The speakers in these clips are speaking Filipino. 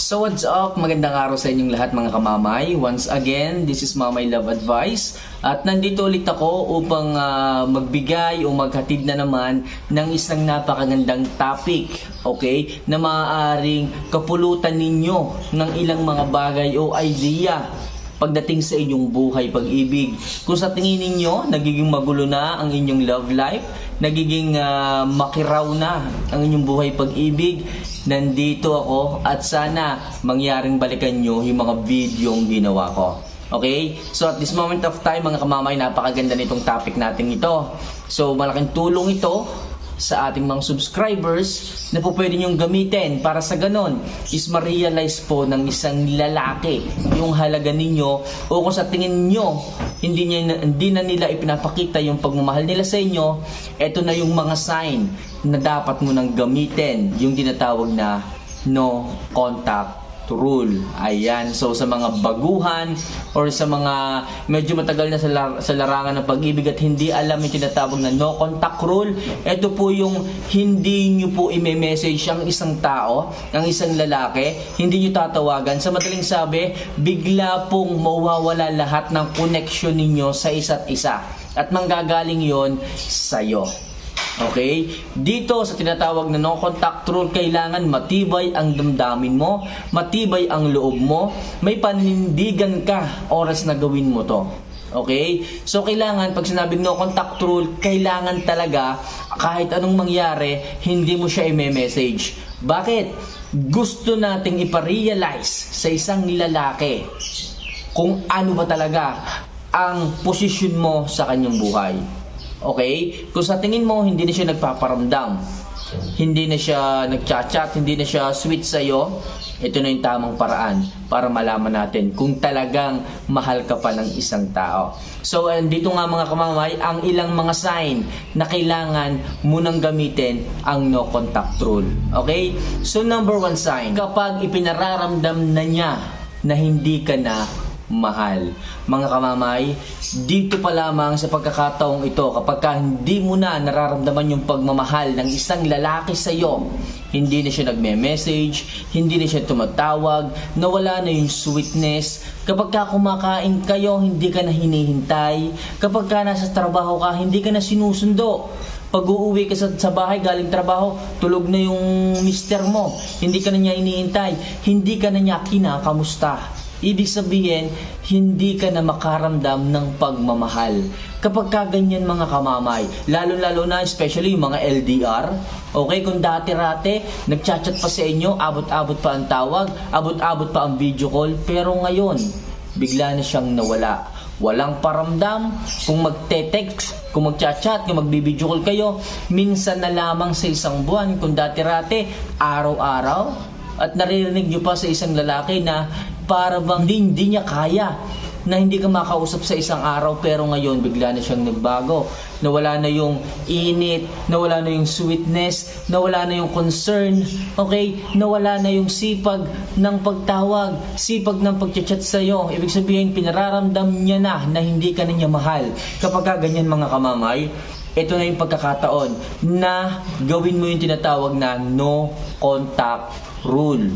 So what's up? Magandang araw sa inyong lahat mga kamamay. Once again, this is Mamay Love Advice. At nandito ulit ako upang ah, magbigay o maghatid na naman ng isang napakagandang topic. Okay? Na maaaring kapulutan ninyo ng ilang mga bagay o idea pagdating sa inyong buhay pag-ibig. Kung sa tingin ninyo, nagiging magulo na ang inyong love life, nagiging ah, makiraw na ang inyong buhay pag-ibig, nandito ako at sana mangyaring balikan nyo yung mga videong ginawa ko. Okay? So at this moment of time, mga kamamay, napakaganda nitong topic natin ito. So malaking tulong ito sa ating mga subscribers na po pwede nyong gamitin para sa ganon is ma-realize po ng isang lalaki yung halaga ninyo o kung sa tingin nyo hindi, niya, hindi na nila ipinapakita yung pagmamahal nila sa inyo eto na yung mga sign na dapat mo nang gamitin yung tinatawag na no contact rule. Ayan. So sa mga baguhan or sa mga medyo matagal na sa, lar- sa larangan ng pag-ibig at hindi alam yung tinatawag na no contact rule, ito po yung hindi nyo po i-message ang isang tao, ang isang lalaki, hindi nyo tatawagan. Sa madaling sabi, bigla pong mawawala lahat ng connection ninyo sa isa't isa. At manggagaling yon sa'yo. Okay? Dito sa tinatawag na no contact rule, kailangan matibay ang damdamin mo, matibay ang loob mo, may panindigan ka oras na gawin mo to. Okay? So kailangan pag sinabing no contact rule, kailangan talaga kahit anong mangyari, hindi mo siya i-message. Bakit? Gusto nating iparealize sa isang lalaki kung ano ba talaga ang posisyon mo sa kanyang buhay. Okay? Kung sa tingin mo, hindi na siya nagpaparamdam, hindi na siya nagchat-chat, hindi na siya sweet sa'yo, ito na yung tamang paraan para malaman natin kung talagang mahal ka pa ng isang tao. So, and dito nga mga kamamay, ang ilang mga sign na kailangan munang gamitin ang no contact rule. Okay? So, number one sign, kapag ipinararamdam na niya na hindi ka na mahal. Mga kamamay, dito pa lamang sa pagkakataong ito, kapag ka hindi mo na nararamdaman yung pagmamahal ng isang lalaki sa iyo, hindi na siya nagme-message, hindi na siya tumatawag, nawala na yung sweetness, kapag ka kumakain kayo, hindi ka na hinihintay, kapag ka nasa trabaho ka, hindi ka na sinusundo, pag uuwi ka sa, sa bahay galing trabaho, tulog na yung mister mo. Hindi ka na niya iniintay. Hindi ka na niya kinakamusta. Ibig sabihin, hindi ka na makaramdam ng pagmamahal. Kapag kaganyan mga kamamay, lalo-lalo na especially yung mga LDR, okay, kung dati-rate, nagchat-chat pa sa inyo, abot-abot pa ang tawag, abot-abot pa ang video call, pero ngayon, bigla na siyang nawala. Walang paramdam, kung magte-text, kung magchat-chat, kung magbibideo call kayo, minsan na lamang sa isang buwan, kung dati-rate, araw-araw, at naririnig nyo pa sa isang lalaki na para bang hindi, niya kaya na hindi ka makausap sa isang araw pero ngayon bigla na siyang nagbago. Nawala na yung init, nawala na yung sweetness, nawala na yung concern, okay? Nawala na yung sipag ng pagtawag, sipag ng pagchat-chat sa'yo. Ibig sabihin, pinararamdam niya na na hindi ka na niya mahal. Kapag ka ganyan mga kamamay, ito na yung pagkakataon na gawin mo yung tinatawag na no contact rule.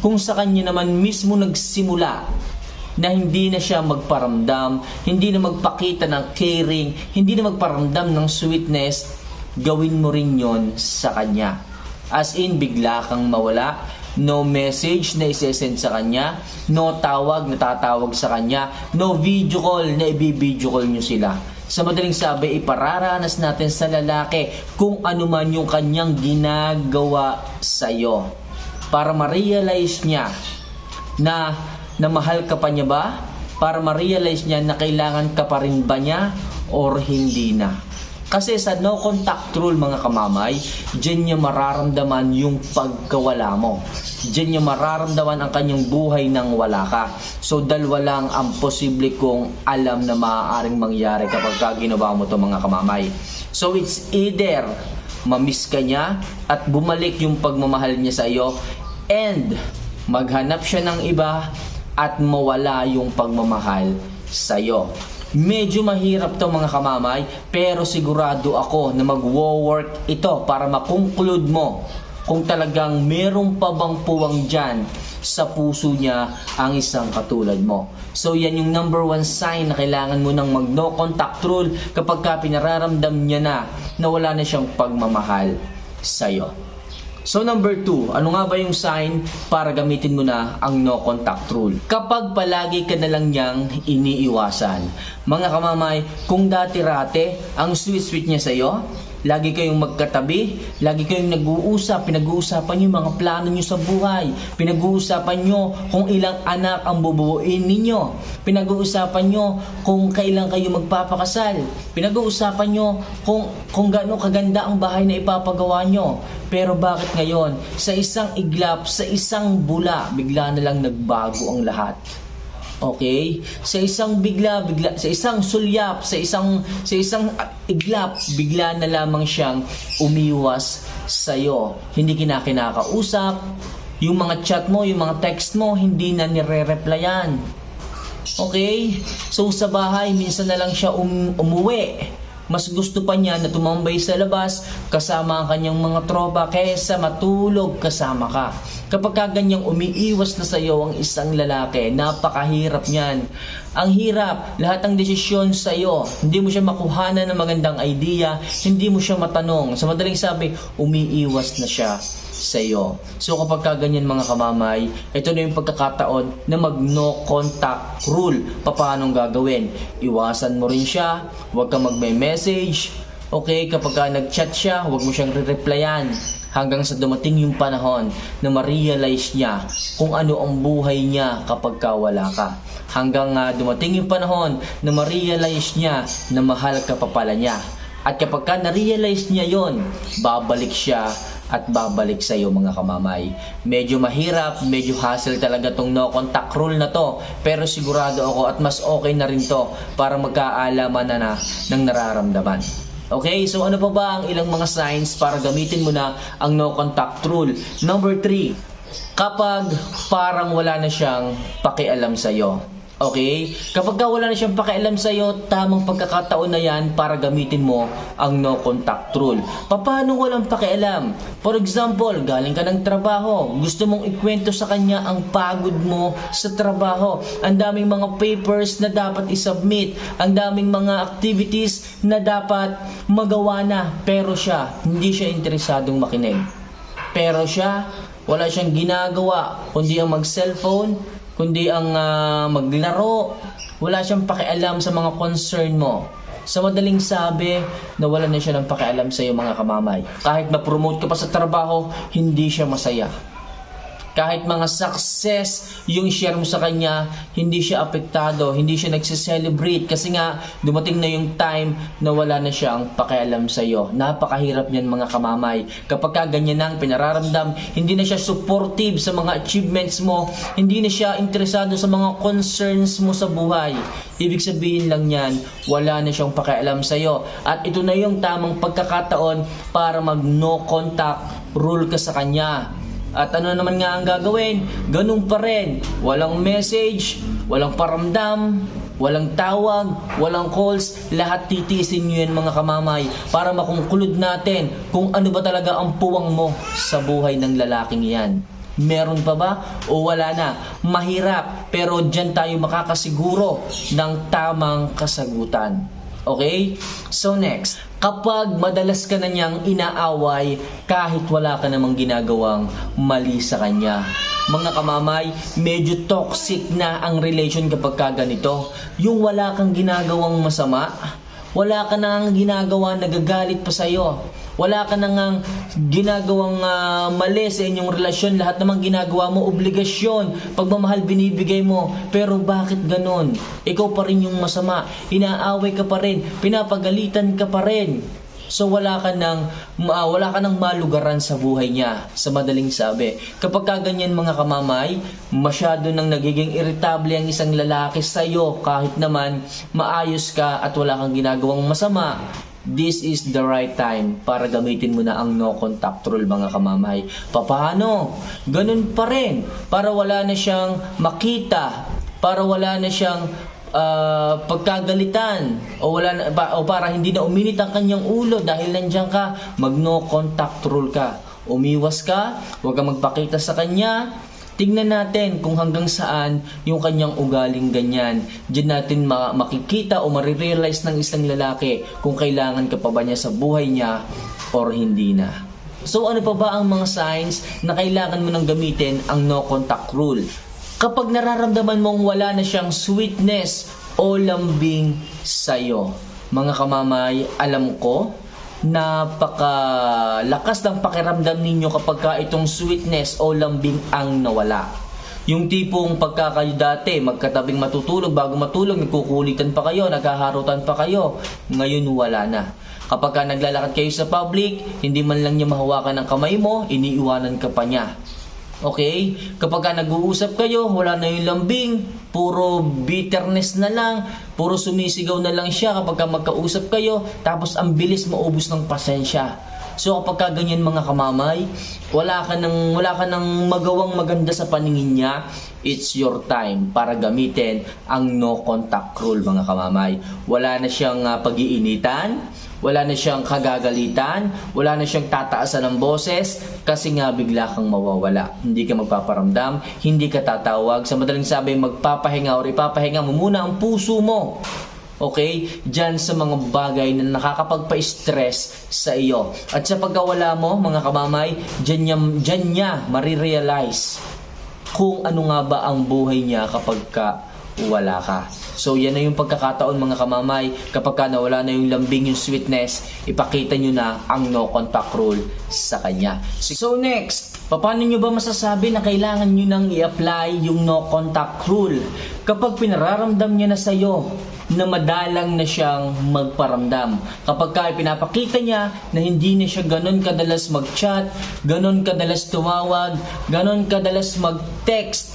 Kung sa kanya naman mismo nagsimula na hindi na siya magparamdam, hindi na magpakita ng caring, hindi na magparamdam ng sweetness, gawin mo rin yon sa kanya. As in, bigla kang mawala, no message na isesend sa kanya, no tawag na tatawag sa kanya, no video call na i-video call nyo sila. Sa madaling sabi, ipararanas natin sa lalaki kung ano man yung kanyang ginagawa sa'yo. Para ma-realize niya na, na mahal ka pa niya ba? Para ma-realize niya na kailangan ka pa rin ba niya or hindi na? Kasi sa no contact rule mga kamamay, dyan niya mararamdaman yung pagkawala mo. Dyan niya mararamdaman ang kanyang buhay nang wala ka. So dalawa lang ang posible kong alam na maaaring mangyari kapag ka ginawa mo to mga kamamay. So it's either mamiss ka niya at bumalik yung pagmamahal niya sa iyo and maghanap siya ng iba at mawala yung pagmamahal sa iyo. Medyo mahirap to mga kamamay, pero sigurado ako na magwo-work ito para makonclude mo kung talagang merong pa bang puwang dyan sa puso niya ang isang katulad mo. So yan yung number one sign na kailangan mo ng mag no contact rule kapag ka pinararamdam niya na na wala na siyang pagmamahal sa'yo. So number two, ano nga ba yung sign para gamitin mo na ang no contact rule? Kapag palagi ka na lang niyang iniiwasan. Mga kamamay, kung dati-rate ang sweet-sweet niya sa'yo, lagi kayong magkatabi, lagi kayong nag-uusap, pinag-uusapan niyo yung mga plano niyo sa buhay, pinag-uusapan niyo kung ilang anak ang bubuuin ninyo, pinag-uusapan niyo kung kailan kayo magpapakasal, pinag-uusapan niyo kung, kung gaano kaganda ang bahay na ipapagawa niyo. Pero bakit ngayon, sa isang iglap, sa isang bula, bigla na lang nagbago ang lahat? Okay? Sa isang bigla, bigla sa isang sulyap, sa isang sa isang iglap, bigla na lamang siyang umiwas sa iyo. Hindi kinakinakausap, yung mga chat mo, yung mga text mo, hindi na nire-replyan. Okay? So sa bahay, minsan na lang siya um- umuwi. Mas gusto pa niya na tumambay sa labas kasama ang kanyang mga tropa kaysa matulog kasama ka. Kapag ka ganyang umiiwas na sa iyo ang isang lalaki, napakahirap niyan. Ang hirap, lahat ng desisyon sa iyo, hindi mo siya makuhanan ng magandang idea, hindi mo siya matanong. Sa madaling sabi, umiiwas na siya sa iyo. So kapag ka ganyan mga kamamay, ito na yung pagkakataon na mag no contact rule. Paano gagawin? Iwasan mo rin siya, huwag kang magme-message. Okay, kapag ka nag-chat siya, huwag mo siyang re-replyan hanggang sa dumating yung panahon na ma-realize niya kung ano ang buhay niya kapag ka wala ka. Hanggang nga dumating yung panahon na ma-realize niya na mahal ka pa pala niya. At kapag ka na-realize niya yon, babalik siya at babalik sa iyo mga kamamay. Medyo mahirap, medyo hassle talaga tong no contact rule na to. Pero sigurado ako at mas okay na rin to para magkaalaman na na ng nararamdaman. Okay, so ano pa ba ang ilang mga signs para gamitin mo na ang no contact rule? Number 3, kapag parang wala na siyang pakialam sa iyo. Okay? Kapag ka wala na siyang pakialam sa iyo, tamang pagkakataon na yan para gamitin mo ang no contact rule. Paano walang pakialam? For example, galing ka ng trabaho, gusto mong ikwento sa kanya ang pagod mo sa trabaho. Ang daming mga papers na dapat isubmit, ang daming mga activities na dapat magawa na, pero siya, hindi siya interesadong makinig. Pero siya, wala siyang ginagawa, kundi ang mag-cellphone, kundi ang ah, maglaro. Wala siyang pakialam sa mga concern mo. Sa madaling sabi, nawala na siya ng pakialam sa iyo mga kamamay. Kahit ma-promote ka pa sa trabaho, hindi siya masaya. Kahit mga success yung share mo sa kanya, hindi siya apektado, hindi siya nagse-celebrate kasi nga dumating na yung time na wala na siyang pakialam sa iyo. Napakahirap niyan mga kamamay. Kapag ka ganyan ang pinararamdam, hindi na siya supportive sa mga achievements mo, hindi na siya interesado sa mga concerns mo sa buhay. Ibig sabihin lang yan, wala na siyang pakialam sa iyo. At ito na yung tamang pagkakataon para mag no contact rule ka sa kanya. At ano naman nga ang gagawin? Ganun pa rin. Walang message, walang paramdam, walang tawag, walang calls. Lahat titisin nyo yan mga kamamay para makungkulod natin kung ano ba talaga ang puwang mo sa buhay ng lalaking yan. Meron pa ba? O wala na? Mahirap, pero dyan tayo makakasiguro ng tamang kasagutan. Okay? So next, kapag madalas ka na niyang inaaway kahit wala ka namang ginagawang mali sa kanya. Mga kamamay, medyo toxic na ang relation kapag ka ganito. Yung wala kang ginagawang masama, wala ka nang ginagawa nagagalit pa sa'yo. Wala ka nang ginagawang ah, mali sa inyong relasyon. Lahat namang ginagawa mo, obligasyon, pagmamahal binibigay mo. Pero bakit ganon? Ikaw pa rin yung masama. Inaaway ka pa rin. Pinapagalitan ka pa rin. So wala ka nang ma, wala ka nang malugaran sa buhay niya sa madaling sabi. Kapag ka ganyan mga kamamay, masyado nang nagiging irritable ang isang lalaki sa iyo kahit naman maayos ka at wala kang ginagawang masama. This is the right time para gamitin mo na ang no contact rule mga kamamay. Paano? Ganun pa rin para wala na siyang makita, para wala na siyang ah, pagkagalitan o wala na, pa- o para hindi na uminit ang kanyang ulo dahil nandiyan ka, mag no contact rule ka. Umiwas ka, huwag kang magpakita sa kanya, Tingnan natin kung hanggang saan yung kanyang ugaling ganyan. Diyan natin ma- makikita o marirealize ng isang lalaki kung kailangan ka pa ba niya sa buhay niya or hindi na. So ano pa ba ang mga signs na kailangan mo nang gamitin ang no contact rule? Kapag nararamdaman mong wala na siyang sweetness o lambing sa'yo. Mga kamamay, alam ko napakalakas ng pakiramdam ninyo kapag ka itong sweetness o lambing ang nawala. Yung tipong pagka kayo dati, magkatabing matutulog, bago matulog, nagkukulitan pa kayo, naghaharutan pa kayo. Ngayon wala na. Kapag ka naglalakad kayo sa public, hindi man lang niya mahawakan ng kamay mo, iniiwanan ka pa niya. Okay? Kapag ka nag-uusap kayo, wala na yung lambing, puro bitterness na lang, puro sumisigaw na lang siya kapag ka magkausap kayo, tapos ang bilis maubos ng pasensya. So kapag ka ganyan mga kamamay, wala ka nang wala ka nang magawang maganda sa paningin niya, it's your time para gamitin ang no contact rule mga kamamay. Wala na siyang ah, pag-iinitan, wala na siyang kagagalitan, wala na siyang tataasan ng boses kasi nga bigla kang mawawala. Hindi ka magpaparamdam, hindi ka tatawag. Sa madaling sabi, magpapahinga o ipapahinga mo muna ang puso mo. Okay? Diyan sa mga bagay na nakakapagpa-stress sa iyo. At sa pagkawala mo, mga kamamay, diyan niya, diyan niya marirealize kung ano nga ba ang buhay niya kapag ka wala ka. So yan na yung pagkakataon mga kamamay, kapag ka nawala na yung lambing, yung sweetness, ipakita nyo na ang no contact rule sa kanya. So next, paano nyo ba masasabi na kailangan nyo nang i-apply yung no contact rule? Kapag pinararamdam niya na sa'yo na madalang na siyang magparamdam. Kapag ka pinapakita niya na hindi na siya ganon kadalas mag-chat, ganon kadalas tumawag, ganon kadalas mag-text,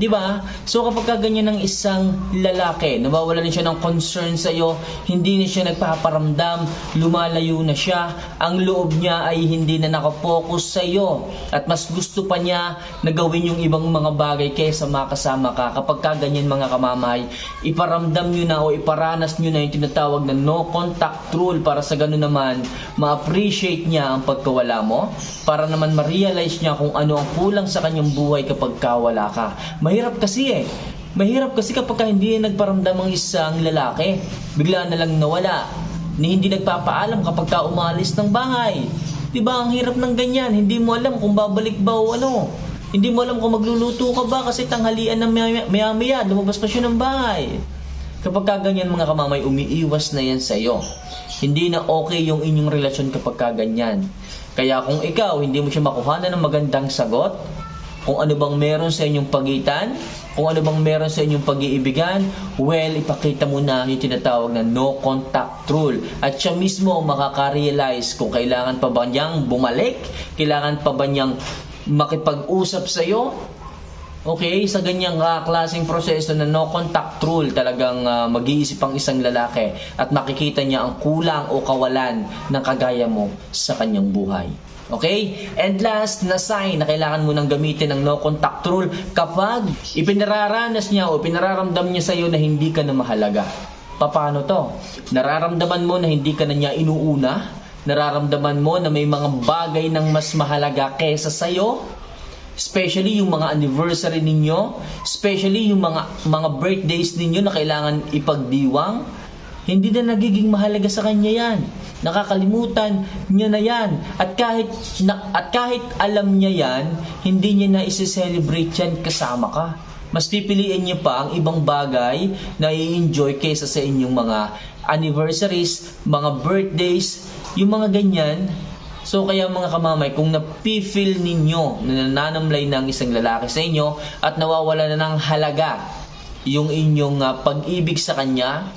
Di ba? So kapag ka ganyan ng isang lalaki, nawawala na siya ng concern sa iyo, hindi na siya nagpaparamdam, lumalayo na siya, ang loob niya ay hindi na nakapokus sa iyo at mas gusto pa niya na gawin yung ibang mga bagay kaysa makasama ka. Kapag ka ganyan mga kamamay, iparamdam nyo na o iparanas nyo na yung tinatawag na no contact rule para sa ganun naman, ma-appreciate niya ang pagkawala mo para naman ma-realize niya kung ano ang kulang sa kanyang buhay kapag kawala ka. Mahirap kasi eh. Mahirap kasi kapag ka hindi nagparamdam ang isang lalaki, bigla na lang nawala. Ni hindi nagpapaalam kapag ka umalis ng bahay. 'Di ba? Ang hirap ng ganyan. Hindi mo alam kung babalik ba o ano. Hindi mo alam kung magluluto ka ba kasi tanghalian na maya-maya, lumabas pa siya ng bahay. Kapag ka ganyan mga kamamay, umiiwas na yan sa iyo. Hindi na okay yung inyong relasyon kapag ka ganyan. Kaya kung ikaw hindi mo siya makuha ng magandang sagot, kung ano bang meron sa inyong pagitan, kung ano bang meron sa inyong pag-iibigan, well, ipakita mo na yung tinatawag na no contact rule. At siya mismo makaka-realize kung kailangan pa ba niyang bumalik, kailangan pa ba niyang makipag-usap sa iyo, Okay, sa ganyang uh, klaseng proseso na no contact rule, talagang uh, mag-iisip ang isang lalaki at makikita niya ang kulang o kawalan ng kagaya mo sa kanyang buhay. Okay? And last na sign na kailangan mo nang gamitin ang no contact rule kapag ipinararanas niya o pinararamdam niya sa iyo na hindi ka na mahalaga. Paano to? Nararamdaman mo na hindi ka na niya inuuna? Nararamdaman mo na may mga bagay ng mas mahalaga kesa sa iyo? Especially yung mga anniversary ninyo, especially yung mga mga birthdays ninyo na kailangan ipagdiwang, hindi na nagiging mahalaga sa kanya 'yan. Nakakalimutan niya na 'yan. At kahit na, at kahit alam niya 'yan, hindi niya na i-celebrate 'yan kasama ka. Mas pipiliin niya pa ang ibang bagay na i-enjoy kaysa sa inyong mga anniversaries, mga birthdays, yung mga ganyan, So kaya mga kamamay, kung napifeel ninyo na nananamlay ng isang lalaki sa inyo at nawawala na ng halaga yung inyong uh, pag-ibig sa kanya,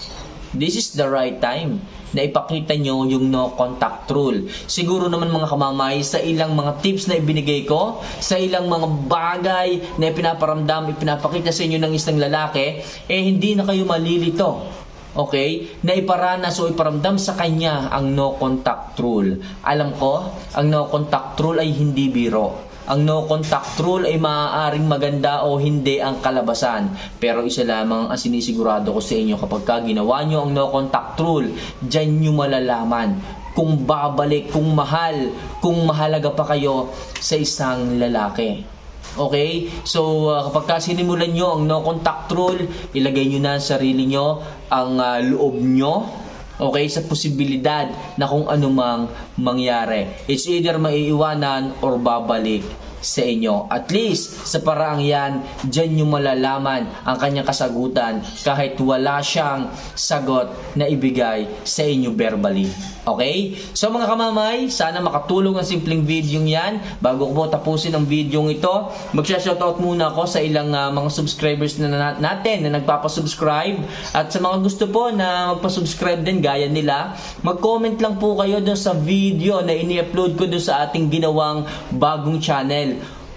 this is the right time na ipakita nyo yung no contact rule. Siguro naman mga kamamay, sa ilang mga tips na ibinigay ko, sa ilang mga bagay na ipinaparamdam, ipinapakita sa inyo ng isang lalaki, eh hindi na kayo malilito okay, na iparanas o iparamdam sa kanya ang no contact rule. Alam ko, ang no contact rule ay hindi biro. Ang no contact rule ay maaaring maganda o hindi ang kalabasan. Pero isa lamang ang sinisigurado ko sa inyo kapag ka ginawa nyo ang no contact rule, dyan nyo malalaman kung babalik, kung mahal, kung mahalaga pa kayo sa isang lalaki. Okay? So, uh, kapag ka sinimulan nyo ang no contact rule, ilagay nyo na sa sarili nyo ang uh, loob nyo okay, sa posibilidad na kung anumang mangyari. It's either maiiwanan or babalik sa inyo. At least, sa paraang yan, dyan nyo malalaman ang kanyang kasagutan kahit wala siyang sagot na ibigay sa inyo verbally. Okay? So mga kamamay, sana makatulong ang simpleng video yan. Bago ko po tapusin ang video ito, magsha-shoutout muna ako sa ilang ah, mga subscribers na- natin na nagpapasubscribe. At sa mga gusto po na magpasubscribe din gaya nila, mag-comment lang po kayo doon sa video na ini-upload ko doon sa ating ginawang bagong channel.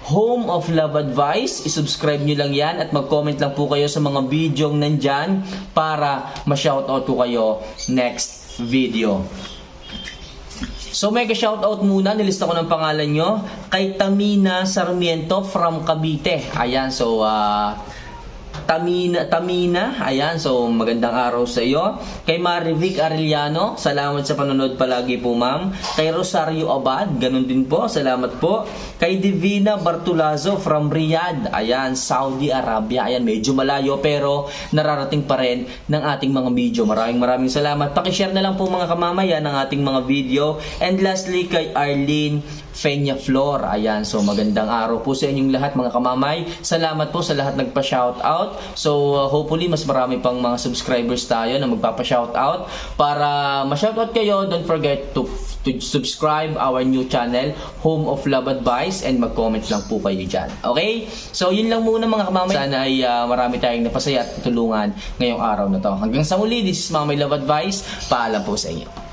Home of Love Advice. I-subscribe nyo lang yan at mag-comment lang po kayo sa mga video nandyan para ma-shoutout ko kayo next video. So mega shoutout muna, nilista ko ng pangalan nyo kay Tamina Sarmiento from Cavite. Ayan, so ah, Tamina, Tamina, ayan, so magandang araw sa iyo. Kay Marivic Arellano, salamat sa panonood palagi po ma'am. Kay Rosario Abad, ganun din po, salamat po. Kay Divina Bartulazo from Riyadh, ayan, Saudi Arabia, ayan, medyo malayo pero nararating pa rin ng ating mga video. Maraming maraming salamat. Pakishare na lang po mga kamamayan ng ating mga video. And lastly, kay Arlene Fenya Flor. Ayan, so magandang araw po sa inyong lahat mga kamamay. Salamat po sa lahat nagpa-shoutout. So uh, hopefully mas marami pang mga subscribers tayo na magpapa-shoutout. Para ma-shoutout kayo, don't forget to to subscribe our new channel, Home of Love Advice, and mag-comment lang po kayo dyan. Okay? So yun lang muna mga kamamay. Sana ay uh, marami tayong napasaya at tulungan ngayong araw na to. Hanggang sa muli, this is Mamay Love Advice. Paalam po sa inyo.